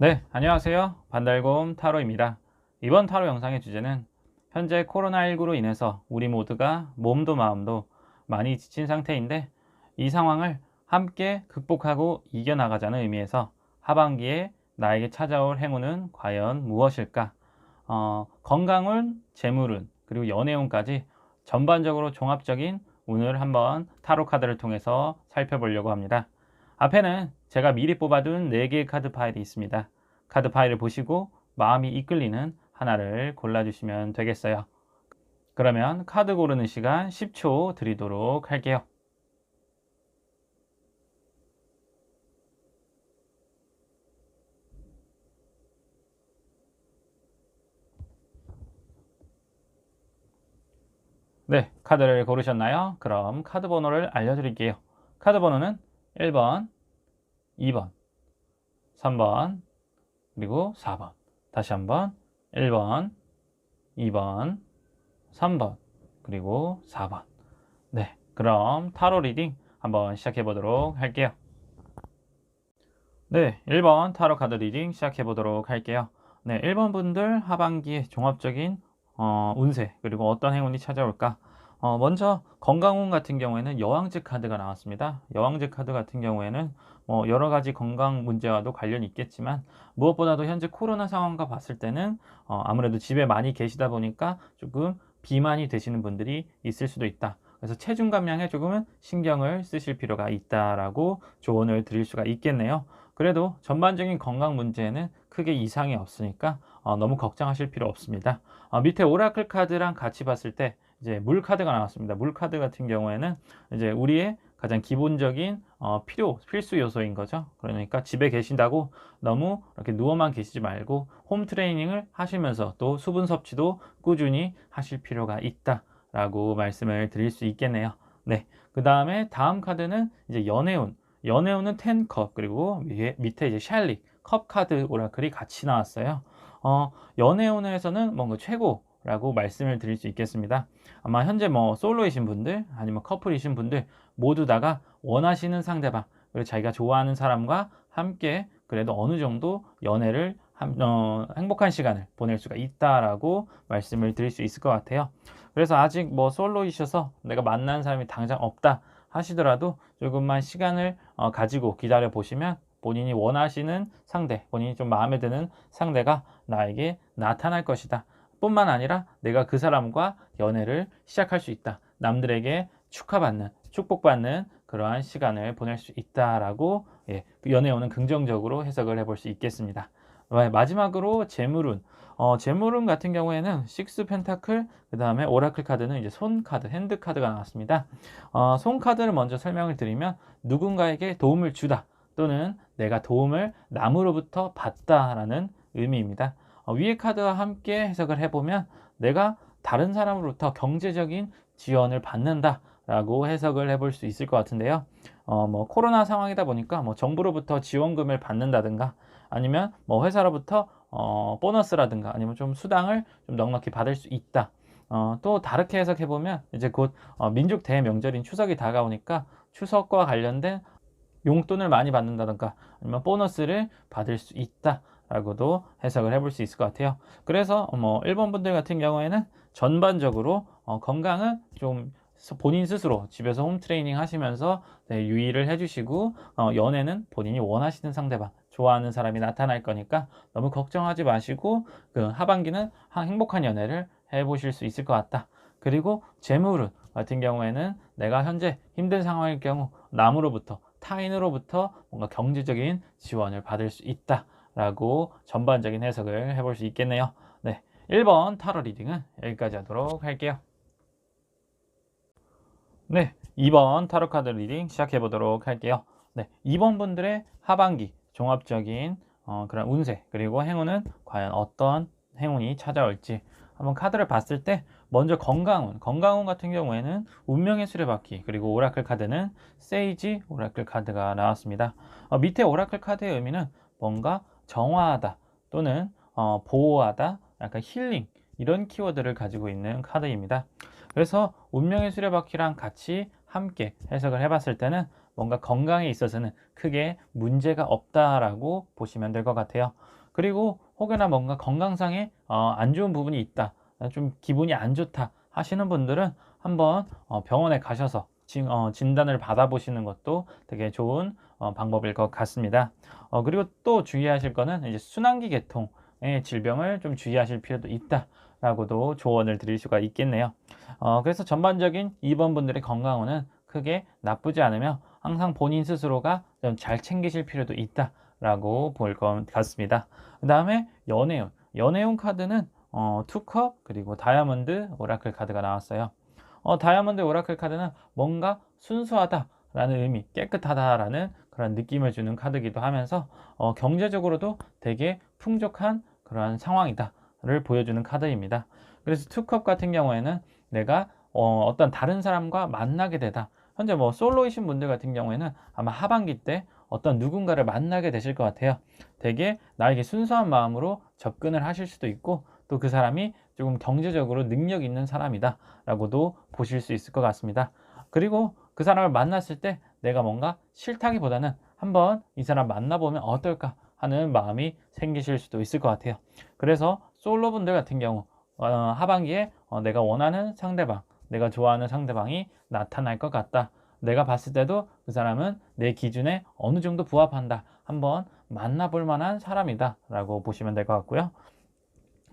네, 안녕하세요. 반달곰 타로입니다. 이번 타로 영상의 주제는 현재 코로나19로 인해서 우리 모두가 몸도 마음도 많이 지친 상태인데 이 상황을 함께 극복하고 이겨나가자는 의미에서 하반기에 나에게 찾아올 행운은 과연 무엇일까? 어, 건강운, 재물운, 그리고 연애운까지 전반적으로 종합적인 운을 한번 타로 카드를 통해서 살펴보려고 합니다. 앞에는 제가 미리 뽑아둔 4개의 카드 파일이 있습니다. 카드 파일을 보시고 마음이 이끌리는 하나를 골라주시면 되겠어요. 그러면 카드 고르는 시간 10초 드리도록 할게요. 네, 카드를 고르셨나요? 그럼 카드 번호를 알려드릴게요. 카드 번호는 1번, 2번, 3번, 그리고 4번. 다시 한번 1번, 2번, 3번, 그리고 4번. 네, 그럼 타로 리딩 한번 시작해 보도록 할게요. 네, 1번 타로 카드 리딩 시작해 보도록 할게요. 네, 1번 분들 하반기에 종합적인 어, 운세 그리고 어떤 행운이 찾아올까? 어, 먼저 건강운 같은 경우에는 여왕직 카드가 나왔습니다. 여왕직 카드 같은 경우에는 뭐 여러 가지 건강 문제와도 관련이 있겠지만 무엇보다도 현재 코로나 상황과 봤을 때는 어, 아무래도 집에 많이 계시다 보니까 조금 비만이 되시는 분들이 있을 수도 있다. 그래서 체중 감량에 조금은 신경을 쓰실 필요가 있다라고 조언을 드릴 수가 있겠네요. 그래도 전반적인 건강 문제에는 크게 이상이 없으니까 어, 너무 걱정하실 필요 없습니다. 어, 밑에 오라클 카드랑 같이 봤을 때 이제 물 카드가 나왔습니다. 물 카드 같은 경우에는 이제 우리의 가장 기본적인 어, 필요 필수 요소인 거죠. 그러니까 집에 계신다고 너무 이렇게 누워만 계시지 말고 홈 트레이닝을 하시면서 또 수분 섭취도 꾸준히 하실 필요가 있다라고 말씀을 드릴 수 있겠네요. 네. 그 다음에 다음 카드는 이제 연애운. 연애운은 10컵 그리고 위에 밑에 이제 샬릭 컵 카드 오라클이 같이 나왔어요. 어, 연애운에서는 뭔가 최고 라고 말씀을 드릴 수 있겠습니다. 아마 현재 뭐 솔로이신 분들 아니면 커플이신 분들 모두 다가 원하시는 상대방 그리고 자기가 좋아하는 사람과 함께 그래도 어느 정도 연애를 함- 어, 행복한 시간을 보낼 수가 있다라고 말씀을 드릴 수 있을 것 같아요. 그래서 아직 뭐 솔로이셔서 내가 만난 사람이 당장 없다 하시더라도 조금만 시간을 어, 가지고 기다려 보시면 본인이 원하시는 상대, 본인이 좀 마음에 드는 상대가 나에게 나타날 것이다. 뿐만 아니라 내가 그 사람과 연애를 시작할 수 있다. 남들에게 축하받는, 축복받는 그러한 시간을 보낼 수 있다라고 예, 그 연애운은 긍정적으로 해석을 해볼 수 있겠습니다. 네, 마지막으로 재물운. 어, 재물운 같은 경우에는 식스 펜타클, 그 다음에 오라클 카드는 이제 손 카드, 핸드 카드가 나왔습니다. 어, 손 카드를 먼저 설명을 드리면 누군가에게 도움을 주다 또는 내가 도움을 남으로부터 받다라는 의미입니다. 어, 위의 카드와 함께 해석을 해보면 내가 다른 사람으로부터 경제적인 지원을 받는다 라고 해석을 해볼 수 있을 것 같은데요. 어, 뭐 코로나 상황이다 보니까 뭐 정부로부터 지원금을 받는다든가 아니면 뭐 회사로부터 어, 보너스라든가 아니면 좀 수당을 좀 넉넉히 받을 수 있다. 어, 또 다르게 해석해 보면 이제 곧 어, 민족 대명절인 추석이 다가오니까 추석과 관련된 용돈을 많이 받는다든가 아니면 보너스를 받을 수 있다 라고도 해석을 해볼 수 있을 것 같아요. 그래서 뭐 일본 분들 같은 경우에는 전반적으로 어, 건강은 좀 본인 스스로 집에서 홈 트레이닝 하시면서 네, 유의를 해주시고 어, 연애는 본인이 원하시는 상대방 좋아하는 사람이 나타날 거니까 너무 걱정하지 마시고 그 하반기는 행복한 연애를 해보실 수 있을 것 같다. 그리고 재물운 같은 경우에는 내가 현재 힘든 상황일 경우 남으로부터 타인으로부터 뭔가 경제적인 지원을 받을 수 있다 라고 전반적인 해석을 해볼 수 있겠네요. 네, 1번 타로 리딩은 여기까지 하도록 할게요. 네, 2번 타로 카드 리딩 시작해 보도록 할게요. 네, 2번 분들의 하반기 종합적인 어, 그런 운세 그리고 행운은 과연 어떤 행운이 찾아올지 한번 카드를 봤을 때 먼저 건강운 건강운 같은 경우에는 운명의 수레바퀴 그리고 오라클 카드는 세이지 오라클 카드가 나왔습니다 어, 밑에 오라클 카드의 의미는 뭔가 정화하다 또는 어, 보호하다 약간 힐링 이런 키워드를 가지고 있는 카드입니다 그래서 운명의 수레바퀴랑 같이 함께 해석을 해봤을 때는 뭔가 건강에 있어서는 크게 문제가 없다라고 보시면 될 것 같아요. 그리고 혹여나 뭔가 건강상에 어, 안 좋은 부분이 있다, 좀 기분이 안 좋다 하시는 분들은 한번 어, 병원에 가셔서 진, 어, 진단을 받아보시는 것도 되게 좋은 어, 방법일 것 같습니다. 어, 그리고 또 주의하실 거는 이제 순환기 계통의 질병을 좀 주의하실 필요도 있다 라고도 조언을 드릴 수가 있겠네요. 어, 그래서 전반적인 2번 분들의 건강은 크게 나쁘지 않으며 항상 본인 스스로가 좀 잘 챙기실 필요도 있다 라고 볼 것 같습니다. 그 다음에 연애운. 연애운 카드는 어, 투컵 그리고 다이아몬드 오라클 카드가 나왔어요. 어, 다이아몬드 오라클 카드는 뭔가 순수하다 라는 의미, 깨끗하다라는 그런 느낌을 주는 카드기도 하면서 어, 경제적으로도 되게 풍족한 그러한 상황이다를 보여주는 카드입니다. 그래서 투컵 같은 경우에는 내가 어, 어떤 다른 사람과 만나게 되다. 현재 뭐 솔로이신 분들 같은 경우에는 아마 하반기 때 어떤 누군가를 만나게 되실 것 같아요. 되게 나에게 순수한 마음으로 접근을 하실 수도 있고 또 그 사람이 조금 경제적으로 능력 있는 사람이다 라고도 보실 수 있을 것 같습니다. 그리고 그 사람을 만났을 때 내가 뭔가 싫다기보다는 한번 이 사람 만나보면 어떨까 하는 마음이 생기실 수도 있을 것 같아요. 그래서 솔로분들 같은 경우 어, 하반기에 어, 내가 원하는 상대방 내가 좋아하는 상대방이 나타날 것 같다. 내가 봤을 때도 그 사람은 내 기준에 어느 정도 부합한다. 한번 만나볼 만한 사람이다. 라고 보시면 될 것 같고요.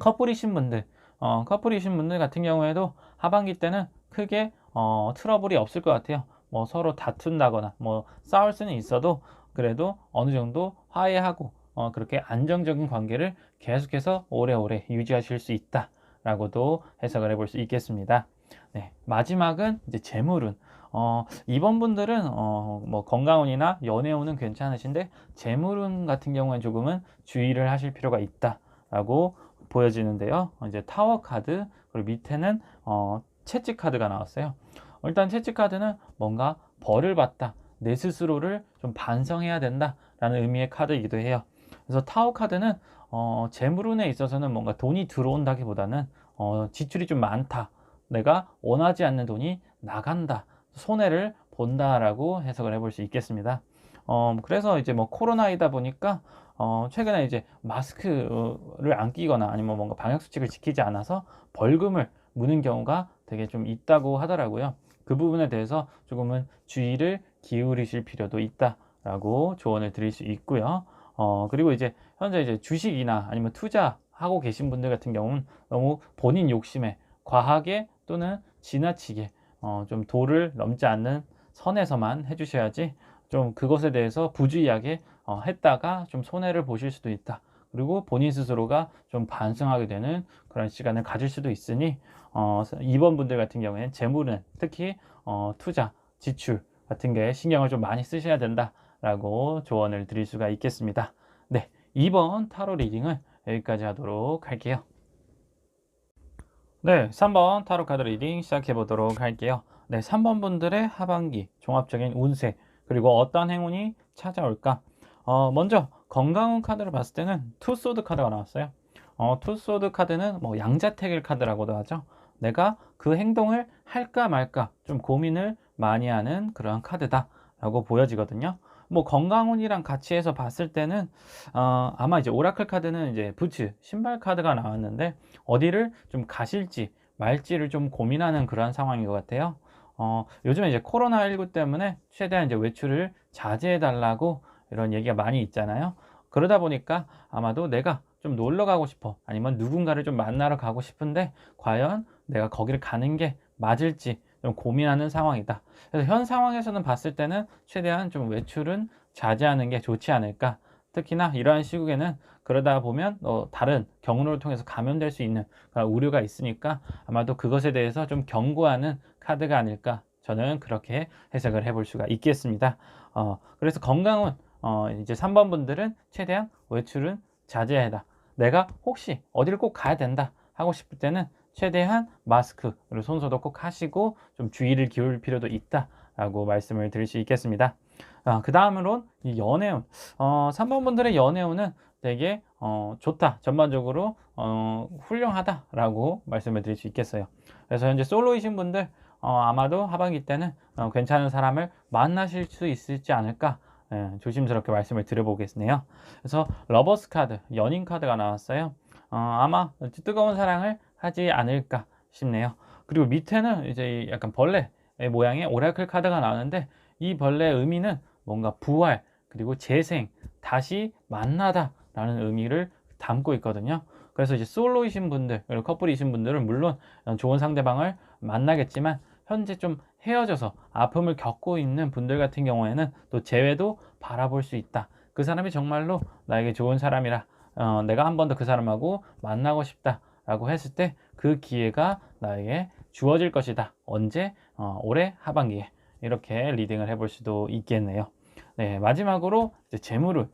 커플이신 분들, 어, 커플이신 분들 같은 경우에도 하반기 때는 크게 어, 트러블이 없을 것 같아요. 뭐 서로 다툰다거나 뭐 싸울 수는 있어도 그래도 어느 정도 화해하고 어, 그렇게 안정적인 관계를 계속해서 오래오래 유지하실 수 있다라고도 해석을 해볼 수 있겠습니다. 네, 마지막은 이제 재물운. 어, 이번 분들은 어, 뭐 건강운이나 연애운은 괜찮으신데 재물운 같은 경우는 조금은 주의를 하실 필요가 있다라고 보여지는데요. 이제 타워 카드 그리고 밑에는 어, 채찍 카드가 나왔어요. 일단 채찍 카드는 뭔가 벌을 받다, 내 스스로를 좀 반성해야 된다라는 의미의 카드이기도 해요. 그래서 타워 카드는 어, 재물운에 있어서는 뭔가 돈이 들어온다기보다는 어, 지출이 좀 많다. 내가 원하지 않는 돈이 나간다. 손해를 본다라고 해석을 해볼 수 있겠습니다. 어, 그래서 이제 뭐 코로나이다 보니까 어, 최근에 이제 마스크를 안 끼거나 아니면 뭔가 방역 수칙을 지키지 않아서 벌금을 무는 경우가 되게 좀 있다고 하더라고요. 그 부분에 대해서 조금은 주의를 기울이실 필요도 있다라고 조언을 드릴 수 있고요. 어, 그리고 이제 현재 이제 주식이나 아니면 투자하고 계신 분들 같은 경우는 너무 본인 욕심에 과하게 또는 지나치게 어, 좀 도를 넘지 않는 선에서만 해주셔야지 좀 그것에 대해서 부주의하게 어, 했다가 좀 손해를 보실 수도 있다. 그리고 본인 스스로가 좀 반성하게 되는 그런 시간을 가질 수도 있으니 어, 2번 분들 같은 경우에는 재물은 특히 어, 투자, 지출 같은 게 신경을 좀 많이 쓰셔야 된다라고 조언을 드릴 수가 있겠습니다. 네, 2번 타로 리딩은 여기까지 하도록 할게요. 네, 3번 타로 카드 리딩 시작해 보도록 할게요. 네, 3번 분들의 하반기 종합적인 운세 그리고 어떤 행운이 찾아올까? 어, 먼저 건강운 카드를 봤을 때는 투소드 카드가 나왔어요. 어, 투소드 카드는 뭐 양자택일 카드라고도 하죠. 내가 그 행동을 할까 말까 좀 고민을 많이 하는 그러한 카드다라고 보여지거든요. 뭐 건강운이랑 같이 해서 봤을 때는 어, 아마 이제 오라클 카드는 이제 부츠 신발 카드가 나왔는데 어디를 좀 가실지 말지를 좀 고민하는 그러한 상황인 것 같아요. 어, 요즘에 이제 코로나19 때문에 최대한 이제 외출을 자제해 달라고 이런 얘기가 많이 있잖아요. 그러다 보니까 아마도 내가 좀 놀러 가고 싶어 아니면 누군가를 좀 만나러 가고 싶은데 과연 내가 거기를 가는 게 맞을지 좀 고민하는 상황이다. 그래서 현 상황에서는 봤을 때는 최대한 좀 외출은 자제하는 게 좋지 않을까. 특히나 이러한 시국에는 그러다 보면 어, 다른 경로를 통해서 감염될 수 있는 그런 우려가 있으니까 아마도 그것에 대해서 좀 경고하는 카드가 아닐까 저는 그렇게 해석을 해볼 수가 있겠습니다. 어, 그래서 건강은 어, 이제 3번 분들은 최대한 외출은 자제해라. 내가 혹시 어디를 꼭 가야 된다 하고 싶을 때는 최대한 마스크 그리고 손소독 꼭 하시고 좀 주의를 기울일 필요도 있다라고 말씀을 드릴 수 있겠습니다. 아, 그 다음으로 이 연애운 어, 3번 분들의 연애운은 되게 어, 좋다 전반적으로 어, 훌륭하다라고 말씀을 드릴 수 있겠어요. 그래서 현재 솔로이신 분들 어, 아마도 하반기 때는 어, 괜찮은 사람을 만나실 수 있을지 않을까 예, 조심스럽게 말씀을 드려보겠네요. 그래서 러버스 카드, 연인 카드가 나왔어요. 어, 아마 뜨거운 사랑을 하지 않을까 싶네요. 그리고 밑에는 이제 약간 벌레 모양의 오라클 카드가 나오는데 이 벌레의 의미는 뭔가 부활 그리고 재생 다시 만나다 라는 의미를 담고 있거든요. 그래서 이제 솔로이신 분들 커플이신 분들은 물론 좋은 상대방을 만나겠지만 현재 좀 헤어져서 아픔을 겪고 있는 분들 같은 경우에는 또 재회도 바라볼 수 있다. 그 사람이 정말로 나에게 좋은 사람이라 어, 내가 한 번 더 그 사람하고 만나고 싶다 라고 했을 때 그 기회가 나에게 주어질 것이다. 언제? 어, 올해 하반기에 이렇게 리딩을 해볼 수도 있겠네요. 네, 마지막으로 이제 재물운.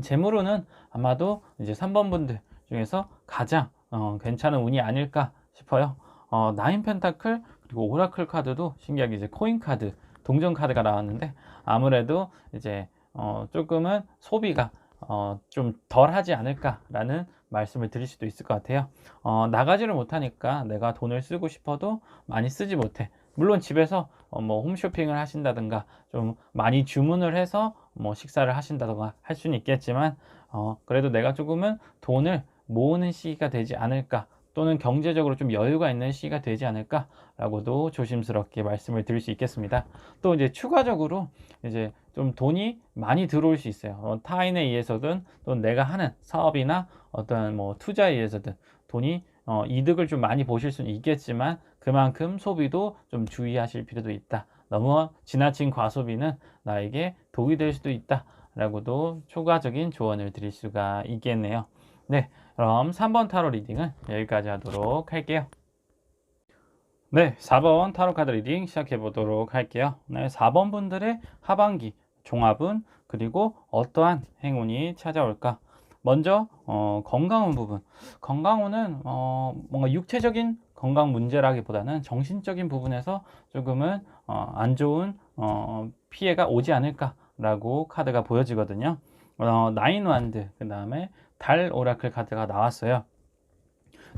재물운은 아마도 이제 3번 분들 중에서 가장 어, 괜찮은 운이 아닐까 싶어요. 어, 나인 펜타클 그리고 오라클 카드도 신기하게 이제 코인 카드, 동전 카드가 나왔는데 아무래도 이제 어, 조금은 소비가 어, 좀 덜 하지 않을까라는 말씀을 드릴 수도 있을 것 같아요. 어, 나가지를 못하니까 내가 돈을 쓰고 싶어도 많이 쓰지 못해. 물론 집에서 어, 뭐 홈쇼핑을 하신다든가 좀 많이 주문을 해서 뭐 식사를 하신다든가 할 수는 있겠지만 어, 그래도 내가 조금은 돈을 모으는 시기가 되지 않을까 또는 경제적으로 좀 여유가 있는 시기가 되지 않을까라고도 조심스럽게 말씀을 드릴 수 있겠습니다. 또 이제 추가적으로 이제 좀 돈이 많이 들어올 수 있어요. 어, 타인에 의해서든 또는 내가 하는 사업이나 어떤 뭐 투자에 의해서든 돈이 어, 이득을 좀 많이 보실 수는 있겠지만 그만큼 소비도 좀 주의하실 필요도 있다. 너무 지나친 과소비는 나에게 독이 될 수도 있다. 라고도 추가적인 조언을 드릴 수가 있겠네요. 네, 그럼 3번 타로 리딩은 여기까지 하도록 할게요. 네, 4번 타로 카드 리딩 시작해 보도록 할게요. 네, 4번 분들의 하반기 종합은 그리고 어떠한 행운이 찾아올까? 먼저 어, 건강운 부분. 건강운은 어, 뭔가 육체적인 건강 문제라기보다는 정신적인 부분에서 조금은 어, 안 좋은 어, 피해가 오지 않을까라고 카드가 보여지거든요. 어, 나인 완드 그 다음에 달 오라클 카드가 나왔어요.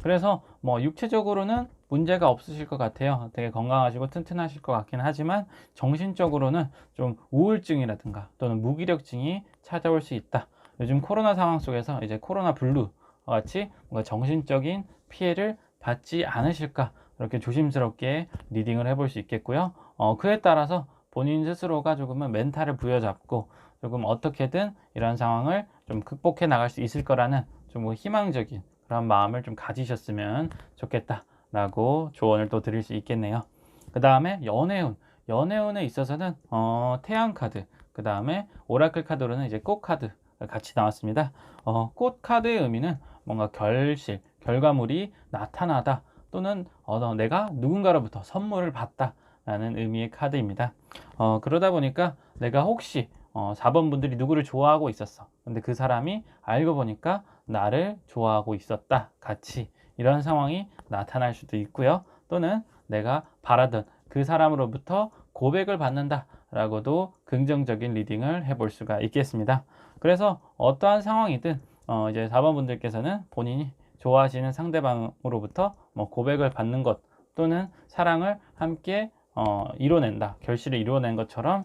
그래서 뭐 육체적으로는 문제가 없으실 것 같아요. 되게 건강하시고 튼튼하실 것 같긴 하지만 정신적으로는 좀 우울증이라든가 또는 무기력증이 찾아올 수 있다. 요즘 코로나 상황 속에서 이제 코로나 블루 같이 뭔가 정신적인 피해를 받지 않으실까 이렇게 조심스럽게 리딩을 해볼 수 있겠고요. 어, 그에 따라서 본인 스스로가 조금은 멘탈을 부여잡고 조금 어떻게든 이런 상황을 좀 극복해 나갈 수 있을 거라는 좀뭐 희망적인 그런 마음을 좀 가지셨으면 좋겠다라고 조언을 또 드릴 수 있겠네요. 그 다음에 연애운, 연애운에 있어서는 어, 태양 카드, 그 다음에 오라클 카드로는 이제 꽃 카드가 같이 나왔습니다. 어, 꽃 카드의 의미는 뭔가 결실, 결과물이 나타나다 또는 어, 내가 누군가로부터 선물을 받다 라는 의미의 카드입니다. 어, 그러다 보니까 내가 혹시 어, 4번 분들이 누구를 좋아하고 있었어. 근데 그 사람이 알고 보니까 나를 좋아하고 있었다. 같이 이런 상황이 나타날 수도 있고요. 또는 내가 바라던 그 사람으로부터 고백을 받는다. 라고도 긍정적인 리딩을 해볼 수가 있겠습니다. 그래서 어떠한 상황이든 어, 이제 4번 분들께서는 본인이 좋아하시는 상대방으로부터 뭐 고백을 받는 것 또는 사랑을 함께 어, 이뤄낸다, 결실을 이루어낸 것처럼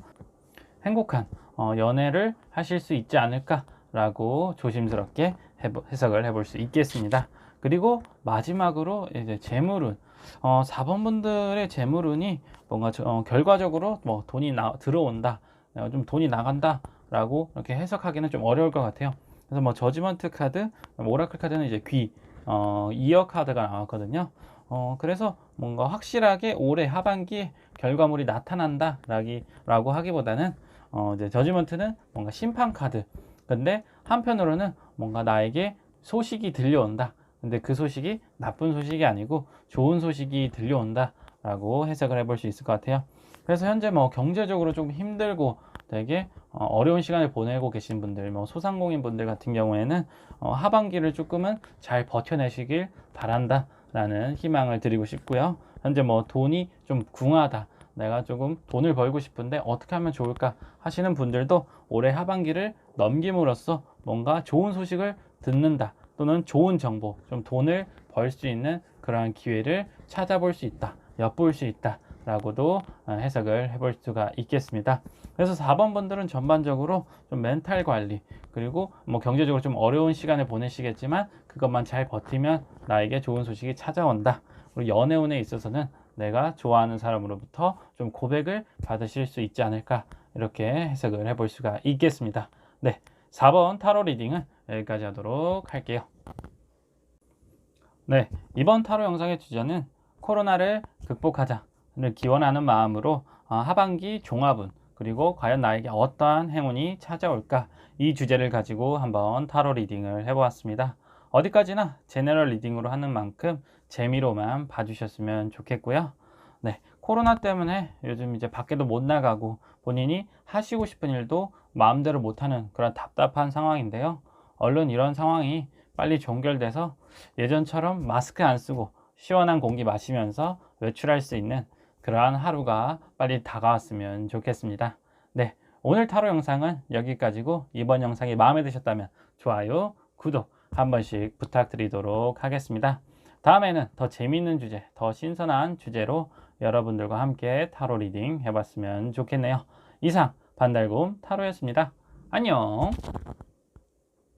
행복한 어, 연애를 하실 수 있지 않을까 라고 조심스럽게 해보, 해석을 해볼 수 있겠습니다. 그리고 마지막으로 이제 재물운 어, 4번 분들의 재물운이 뭔가 저, 어, 결과적으로 뭐 돈이 나, 들어온다, 어, 좀 돈이 나간다라고 이렇게 해석하기는 좀 어려울 것 같아요. 그래서 뭐 저지먼트 카드, 오라클 카드는 이제 귀, 어, 이어 카드가 나왔거든요. 어, 그래서 뭔가 확실하게 올해 하반기에 결과물이 나타난다라고 하기보다는 어, 이제 저지먼트는 뭔가 심판 카드. 근데 한편으로는 뭔가 나에게 소식이 들려온다. 근데 그 소식이 나쁜 소식이 아니고 좋은 소식이 들려온다 라고 해석을 해볼 수 있을 것 같아요. 그래서 현재 뭐 경제적으로 좀 힘들고 되게 어, 어려운 시간을 보내고 계신 분들, 뭐 소상공인 분들 같은 경우에는 어, 하반기를 조금은 잘 버텨내시길 바란다 라는 희망을 드리고 싶고요. 현재 뭐 돈이 좀 궁하다. 내가 조금 돈을 벌고 싶은데 어떻게 하면 좋을까 하시는 분들도 올해 하반기를 넘김으로써 뭔가 좋은 소식을 듣는다 또는 좋은 정보, 좀 돈을 벌 수 있는 그러한 기회를 찾아볼 수 있다, 엿볼 수 있다. 라고도 어, 해석을 해볼 수가 있겠습니다. 그래서 4번 분들은 전반적으로 좀 멘탈 관리, 그리고 뭐 경제적으로 좀 어려운 시간을 보내시겠지만 그것만 잘 버티면 나에게 좋은 소식이 찾아온다. 그리고 연애운에 있어서는 내가 좋아하는 사람으로부터 좀 고백을 받으실 수 있지 않을까 이렇게 해석을 해볼 수가 있겠습니다. 네, 4번 타로 리딩은 여기까지 하도록 할게요. 네, 이번 타로 영상의 주제는 코로나를 극복하자를 기원하는 마음으로 어, 하반기 종합운 그리고 과연 나에게 어떠한 행운이 찾아올까 이 주제를 가지고 한번 타로 리딩을 해보았습니다. 어디까지나 제너럴 리딩으로 하는 만큼 재미로만 봐주셨으면 좋겠고요. 네, 코로나 때문에 요즘 이제 밖에도 못 나가고 본인이 하시고 싶은 일도 마음대로 못하는 그런 답답한 상황인데요. 얼른 이런 상황이 빨리 종결돼서 예전처럼 마스크 안 쓰고 시원한 공기 마시면서 외출할 수 있는 그러한 하루가 빨리 다가왔으면 좋겠습니다. 네, 오늘 타로 영상은 여기까지고 이번 영상이 마음에 드셨다면 좋아요, 구독 한 번씩 부탁드리도록 하겠습니다. 다음에는 더 재미있는 주제, 더 신선한 주제로 여러분들과 함께 타로 리딩 해봤으면 좋겠네요. 이상 반달곰 타로였습니다. 안녕.